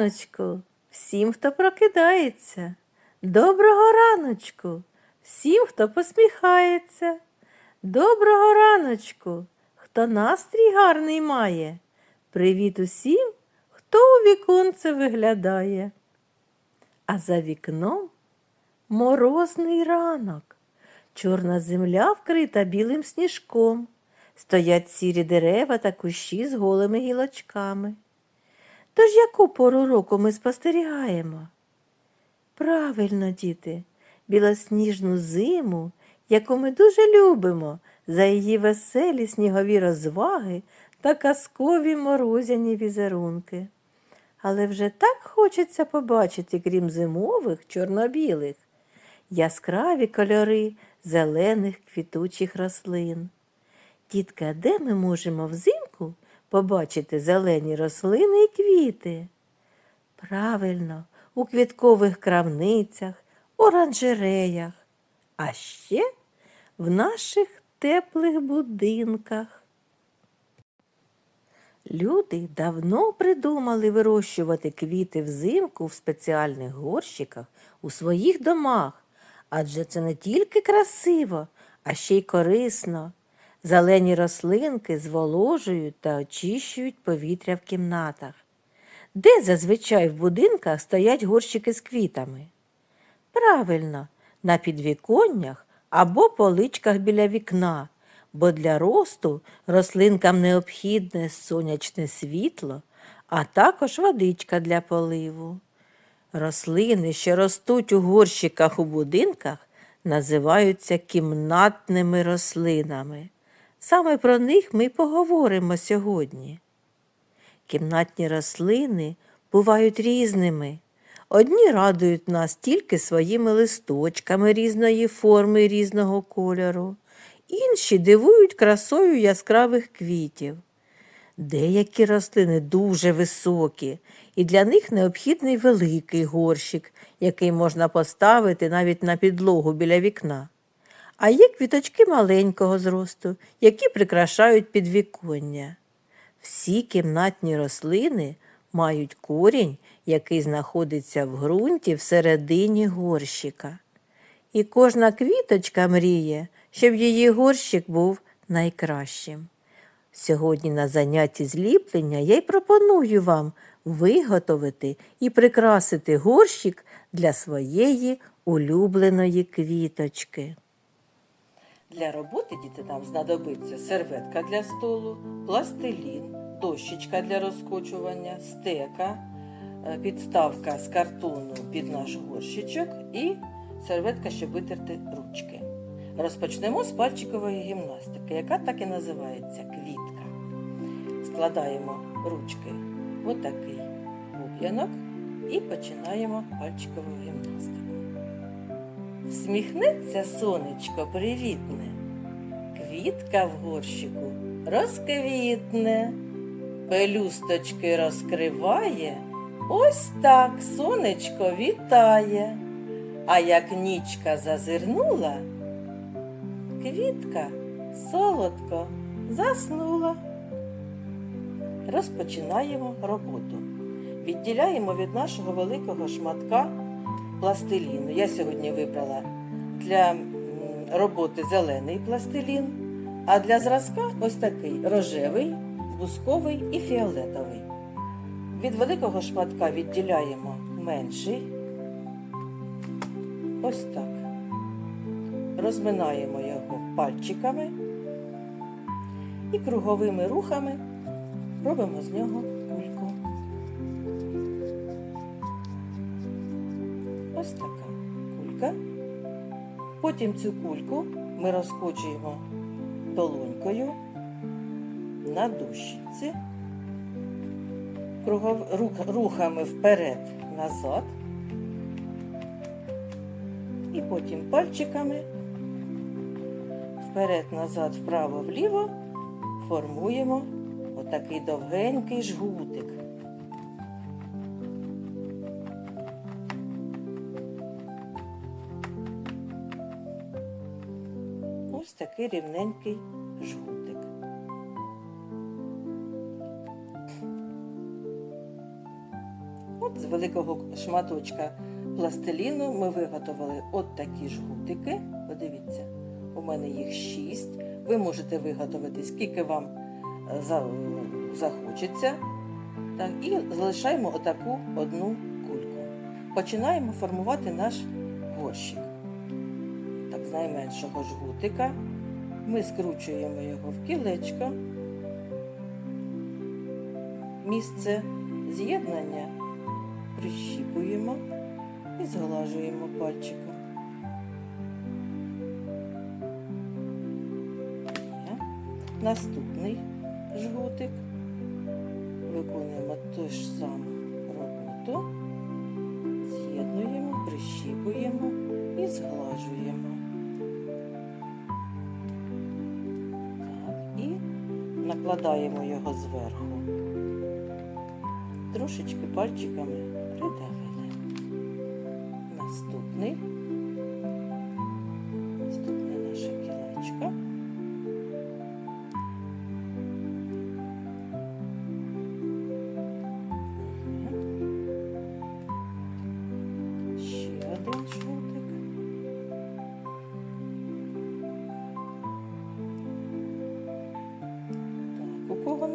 Раночку всім, хто прокидається. Доброго раночку всім, хто посміхається. Доброго раночку, хто настрій гарний має. Привіт усім, хто у віконце виглядає. А за вікном морозний ранок. Чорна земля вкрита білим сніжком. Стоять сірі дерева та кущі з голими гілочками. Тож яку пору року ми спостерігаємо? Правильно, діти, білосніжну зиму, яку ми дуже любимо за її веселі снігові розваги та казкові морозяні візерунки. Але вже так хочеться побачити, крім зимових, чорно-білих, яскраві кольори зелених квітучих рослин. Дітка, де ми можемо взимку побачити зелені рослини і квіти? Правильно, у квіткових крамницях, оранжереях, а ще в наших теплих будинках. Люди давно придумали вирощувати квіти взимку в спеціальних горщиках у своїх домах, адже це не тільки красиво, а ще й корисно. Зелені рослинки зволожують та очищують повітря в кімнатах. Де зазвичай в будинках стоять горщики з квітами? Правильно, на підвіконнях або поличках біля вікна, бо для росту рослинкам необхідне сонячне світло, а також водичка для поливу. Рослини, що ростуть у горщиках у будинках, називаються кімнатними рослинами. Саме про них ми поговоримо сьогодні. Кімнатні рослини бувають різними. Одні радують нас тільки своїми листочками різної форми різного кольору, інші дивують красою яскравих квітів. Деякі рослини дуже високі, і для них необхідний великий горщик, який можна поставити навіть на підлогу біля вікна. А є квіточки маленького зросту, які прикрашають підвіконня. Всі кімнатні рослини мають корінь, який знаходиться в ґрунті всередині горщика. І кожна квіточка мріє, щоб її горщик був найкращим. Сьогодні на занятті зліплення я й пропоную вам виготовити і прикрасити горщик для своєї улюбленої квіточки. Для роботи діти нам знадобиться серветка для столу, пластилін, дощечка для розкочування, стека, е, підставка з картону під наш горщичок і серветка, щоб витерти ручки. Розпочнемо з пальчикової гімнастики, яка так і називається квітка. Складаємо ручки в отакий пуп'янок і починаємо пальчикову гімнастику. Всміхнеться сонечко привітне, квітка в горщику розквітне, пелюсточки розкриває, ось так сонечко вітає. А як нічка зазирнула, квітка солодко заснула. Розпочинаємо роботу. Відділяємо від нашого великого шматка пластиліну. Я сьогодні вибрала для роботи зелений пластилін, а для зразка ось такий рожевий, бусковий і фіолетовий. Від великого шматка відділяємо менший. Ось так. Розминаємо його пальчиками і круговими рухами робимо з нього Ось така кулька. Потім цю кульку ми розкочуємо долонькою на рух, рухами вперед-назад. І потім пальчиками вперед-назад, вправо-вліво формуємо отакий довгенький жгутик. Такий рівненький жгутик. От з великого шматочка пластиліну ми виготовили от такі жгутики. Подивіться, у мене їх шість. Ви можете виготовити скільки вам е, захочеться. Так, і залишаємо отаку одну кульку. Починаємо формувати наш горщик. Так, з найменшого жгутика ми скручуємо його в кілечко. Місце з'єднання прищіпуємо і зглажуємо пальчиком. Наступний жгутик. Виконуємо ту ж саму роботу. З'єднуємо, прищіпуємо і зглажуємо. Накладаємо його зверху. Трошечки пальчиками придавили. Наступний.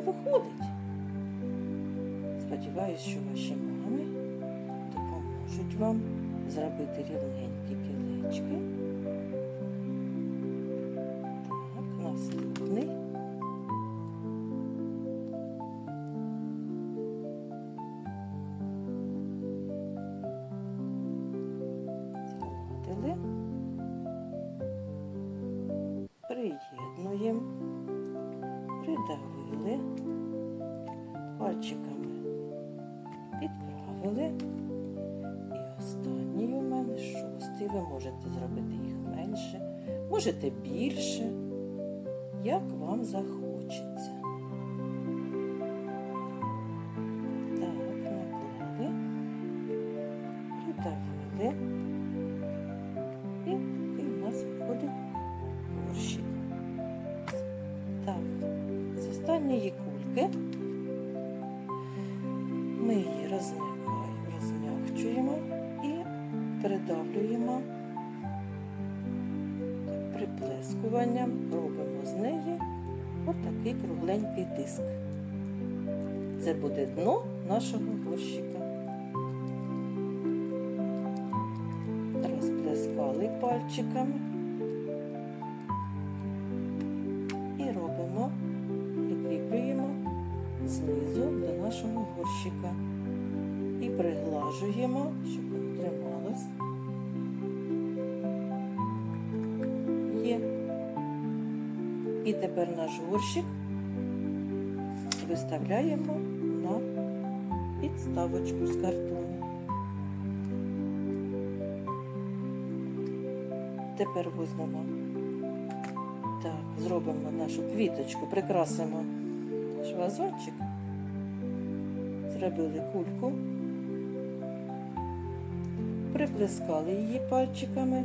Не виходить? Сподіваюсь, що ваші мами допоможуть вам зробити рівненькі кілечки. Підправили. І останній у мене шостий. Ви можете зробити їх менше, можете більше, як вам захочеться. Так, наклали, придавили. І такий у нас виходить горщик. Так, з останньої кульки ми її розмикаємо, приплескуванням, робимо з неї отакий кругленький диск. Це буде дно нашого горщика. Розплескали пальчиками і робимо, прикріплюємо знизу до нашого горщика і приглажуємо, щоб воно трималось. І тепер наш горщик виставляємо на підставочку з картону. Тепер візьмемо. Так, зробимо нашу квіточку, прикрасимо наш вазончик. Зробили кульку, приплескали її пальчиками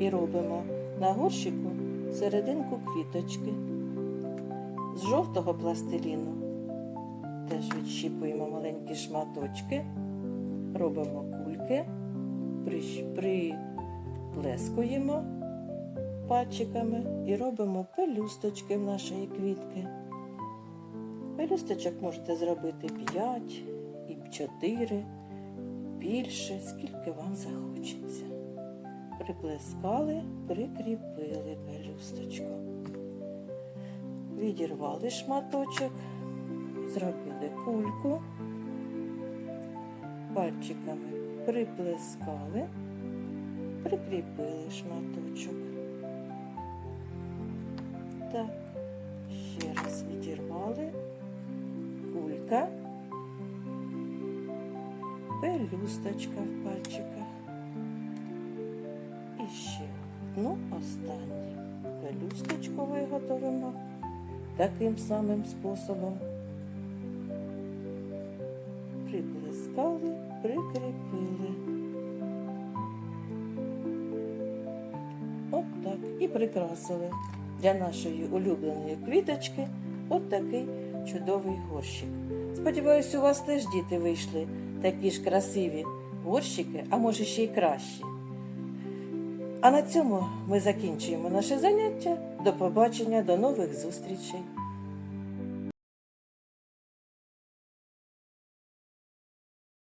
і робимо на горщику серединку квіточки. З жовтого пластиліну теж відщіпуємо маленькі шматочки, робимо кульки, приплескуємо пальчиками і робимо пелюсточки в нашої квітки. Пелюсточок можете зробити 5 і 4, більше, скільки вам захочеться. Приплескали, прикріпили пелюсточку. Відірвали шматочок, зробили кульку, пальчиками приплескали, прикріпили шматочок. Так, ще раз відірвали кулька, пелюсточка в пальчиках. Одну останню пелюсточку виготовимо таким самим способом. Приплескали, прикріпили. От так. І прикрасили для нашої улюбленої квіточки от такий чудовий горщик. Сподіваюсь, у вас теж діти вийшли такі ж красиві горщики, а може ще й кращі. А на цьому ми закінчуємо наше заняття. До побачення, до нових зустрічей.